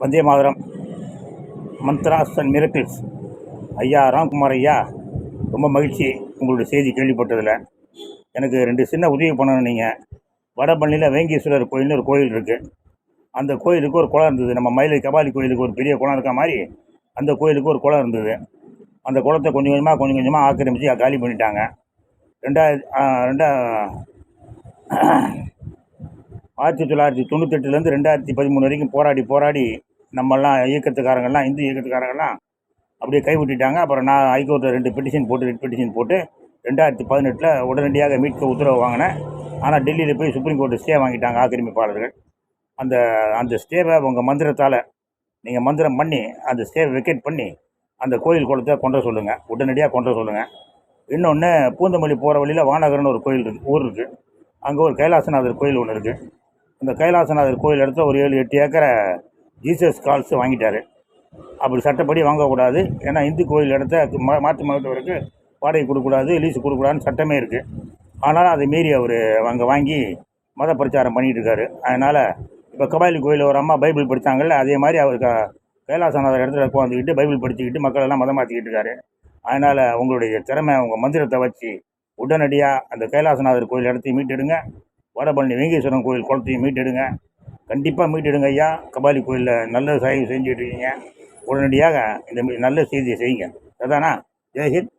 Vande Mataram. Mantras and miracles ஐயா ராம்குமார் ஐயா ரொம்ப மகிழ்ச்சி உங்களுடைய செய்தி கேள்விப்பட்டதில். எனக்கு ரெண்டு சின்ன உதவி பண்ணணும் நீங்கள் வடபழனியில் வேங்கீஸ்வரர் கோயில்னு ஒரு கோயில் இருக்குது அந்த கோயிலுக்கு ஒரு குளம் இருந்தது. நம்ம மயிலை கபாலி கோயிலுக்கு ஒரு பெரிய குளம் இருக்க மாதிரி அந்த கோயிலுக்கு ஒரு குளம் இருந்தது. அந்த குளத்தை கொஞ்சம் கொஞ்சமாக கொஞ்சம் கொஞ்சமாக ஆக்கிரமித்து காலி பண்ணிட்டாங்க. ரெண்டாயிரத்தி ரெண்டா ஆயிரத்தி தொள்ளாயிரத்தி தொண்ணூத்தெட்டுலேருந்து ரெண்டாயிரத்தி பதிமூணு வரைக்கும் போராடி போராடி நம்மெல்லாம் இயக்கத்துக்காரங்கெல்லாம் இந்து இயக்கத்துக்காரங்கெல்லாம் அப்படியே கைவிட்டுட்டாங்க. அப்புறம் நான் ஹைகோர்ட்டில் ரெண்டு பெட்டிஷன் போட்டு ரெட் பெட்டிஷன் போட்டு ரெண்டாயிரத்தி பதினெட்டில் உடனடியாக மீட்க உத்தரவு வாங்கினேன். ஆனால் டெல்லியில் போய் சுப்ரீம் கோர்ட்டு ஸ்டே வாங்கிட்டாங்க ஆக்கிரமிப்பாளர்கள். அந்த அந்த ஸ்டேவை உங்கள் மந்திரத்தால் நீங்கள் மந்திரம் பண்ணி அந்த ஸ்டேவை வெக்கேட் பண்ணி அந்த கோயில் குளத்தை கொண்ட சொல்லுங்கள் உடனடியாக கொண்ட சொல்லுங்கள் இன்னொன்று பூந்தமல்லி போகிற வழியில் வானகரன் ஒரு கோயில் இருக்குது ஊர் இருக்குது அங்கே ஒரு கைலாசநாதர் கோயில் ஒன்று இருக்குது அந்த கைலாசநாதர் கோயில் இடத்துல ஒரு ஏழு எட்டு ஏக்கரை ஜீசஸ் கால்ஸ் வாங்கிட்டார். அப்படி சட்டப்படி வாங்கக்கூடாது. ஏன்னா இந்து கோயில் இடத்த மா மாற்று மாவட்டவருக்கு வாடகை கொடுக்கக்கூடாது லீஸ் கொடுக்கக்கூடாதுன்னு சட்டமே இருக்குது ஆனால் அதை மீறி அவர் அங்கே வாங்கி மத பிரச்சாரம் பண்ணிகிட்டு இருக்காரு. அதனால் இப்போ கபாலி கோயிலில் ஒரு அம்மா பைபிள் படித்தாங்கல்ல அதே மாதிரி அவர் க கைலாசநாதர் இடத்துல உட்காந்துக்கிட்டு பைபிள் படிச்சுக்கிட்டு மக்கள் எல்லாம் மதம் மாற்றிக்கிட்டு இருக்காரு. அதனால் உங்களுடைய திறமை உங்கள் மந்திரத்தை வச்சு உடனடியாக அந்த கைலாசநாதர் கோயில் இடத்தையும் மீட்டெடுங்க. வடபழனி வெங்கேஸ்வரன் கோயில் குளத்தையும் மீட்டெடுங்க. கண்டிப்பாக மீட்டிடுங்க ஐயா. கபாலி கோயிலில் நல்ல சேவை செஞ்சுட்டு இருக்கீங்க. உடனடியாக இந்த நல்ல செய்தியை செய்யுங்க. அதானா? ஜெய்ஹிந்த்